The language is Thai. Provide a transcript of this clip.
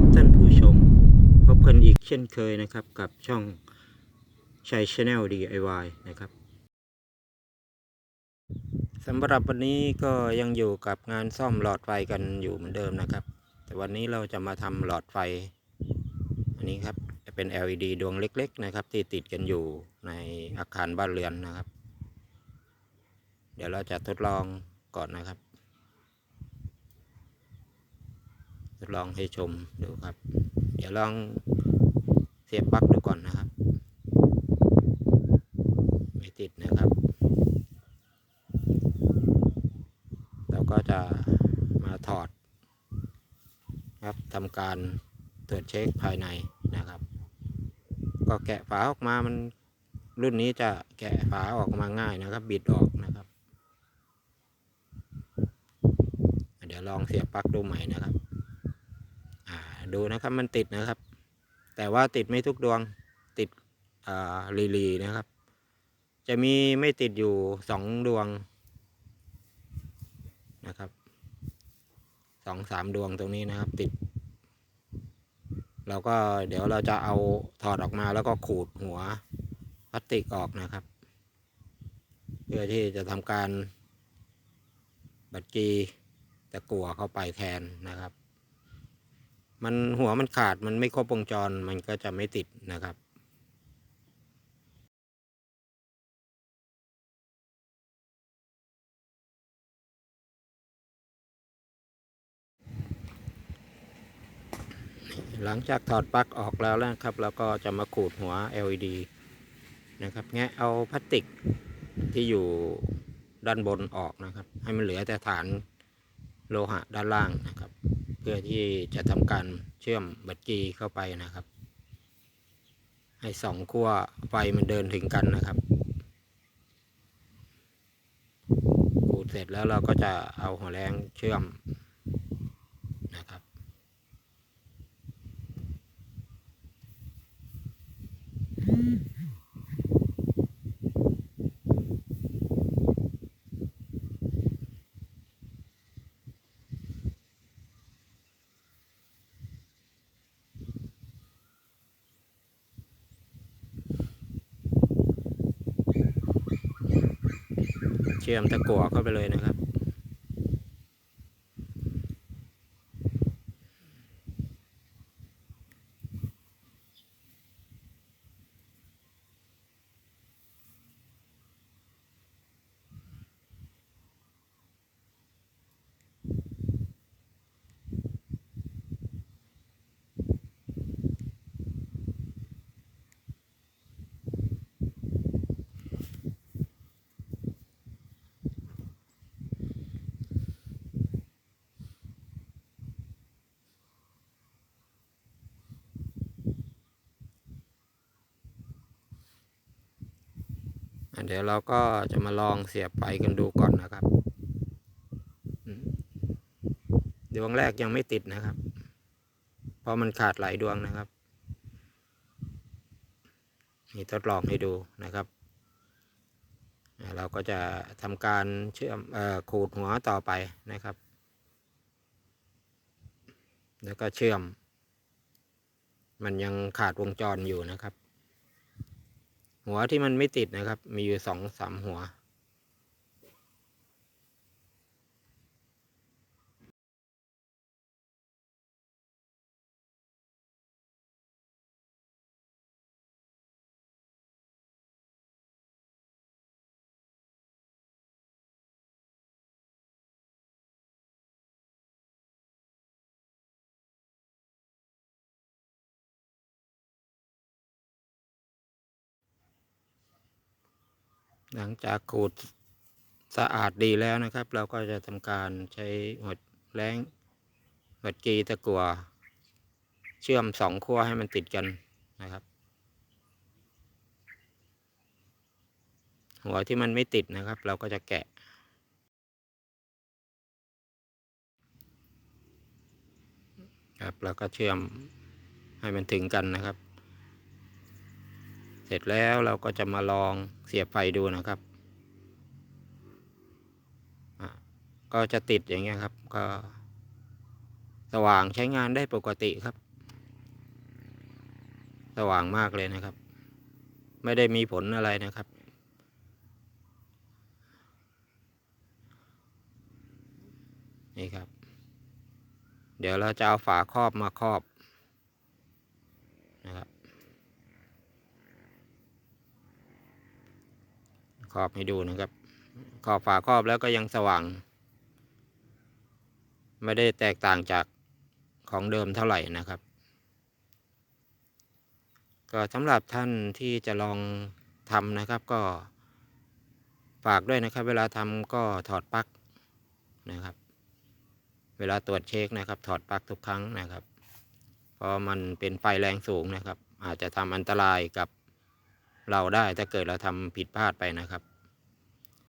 ครับท่านผู้ชม พบกันอีกเช่นเคยนะครับกับช่องชัยชาแนล DIY นะครับสำหรับวันนี้ก็ยังอยู่กับงานซ่อมหลอดไฟกันอยู่เหมือนเดิมนะครับ แต่วันนี้เราจะมาทำหลอดไฟ อันนี้ครับเป็น LED ดวงเล็ก ๆ นะครับ ที่ติดกันอยู่ในอาคารบ้านเรือนนะครับ เดี๋ยวเราจะทดลองก่อนนะครับ ทดลองให้ชมดูครับ เดี๋ยวลองเสียบปลั๊กดูก่อนนะครับ ไม่ติดนะครับ เราก็จะมาถอด ครับทำการตรวจเช็คภายในนะครับ ก็แกะฝาออกมามันรุ่นนี้จะแกะฝาออกมาง่ายนะครับ บิดออกนะครับ เดี๋ยวลองเสียบปลั๊กดูใหม่นะครับ ดูนะครับมันติดนะครับ แต่ว่าติดไม่ทุกดวงติดลีลีนะครับ จะมีไม่ติดอยู่สองดวงนะครับสองสามดวงตรงนี้นะครับ ติด เราก็เดี๋ยวเราจะเอาถอดออกมาแล้วก็ขูดหัวพลาสติกออกนะครับ เพื่อที่จะทำการบัดกีตะกั่วเข้าไปแทนนะครับ มันหัวมันขาดมันไม่ครบวงจรมันก็จะไม่ติดนะครับหลังจากถอดปลั๊กออกแล้วนะครับเราก็จะมาขูดหัว LED นะครับแงะเอาพลาสติกที่อยู่ด้านบนออกนะครับ ให้มันเหลือแต่ฐานโลหะด้านล่างนะครับ พื่อที่จะทำการเชื่อมบัตรกีเข้าไปนะครับ ให้สองขั้วไฟมันเดินถึงกันนะครับขูดเสร็จแล้วเราก็จะเอาหัวแรงเชื่อมนะครับเชื่อมตะกั่วเข้าไปเลยนะครับ เดี๋ยวเราก็จะมาลองเสียบไฟกันดูก่อนนะครับดวงแรกยังไม่ติดนะครับ เพราะมันขาดหลายดวงนะครับนี่ทดลองให้ดูนะครับ เราก็จะทำการเชื่อมขูดหัวต่อไปนะครับ แล้วก็เชื่อม มันยังขาดวงจรอยู่นะครับ หัวที่มันไม่ติดนะครับ มีอยู่สองสามหัว หลังจากขูดสะอาดดีแล้วนะครับ เราก็จะทำการใช้หัวแรงหัวจีตะกัว เชื่อมสองขั้วให้มันติดกันนะครับ หัวที่มันไม่ติดนะครับ เราก็จะแกะ ครับแล้วก็เชื่อมให้มันถึงกันนะครับ เสร็จแล้วเราก็จะมาลองเสียบไฟดูนะครับอะก็จะติดอย่างเงี้ยครับ ก็ สว่างใช้งานได้ปกติครับ สว่างมากเลยนะครับ ไม่ได้มีผลอะไรนะครับ นี่ครับ เดี๋ยวเราจะเอาฝาครอบมาครอบนะครับ ครอบให้ดูนะครับขอบฝาครอบแล้วก็ยังสว่าง ไม่ได้แตกต่างจากของเดิมเท่าไหร่นะครับ ก็สำหรับท่านที่จะลองทำนะครับก็ฝากด้วยนะครับ เวลาทำก็ถอดปลั๊กนะครับ เวลาตรวจเช็คนะครับ ถอดปลั๊กทุกครั้งนะครับ เพราะมันเป็นไฟแรงสูงนะครับ อาจจะทำอันตรายกับ เราได้ถ้าเกิดเราทำผิดพลาดไปนะครับ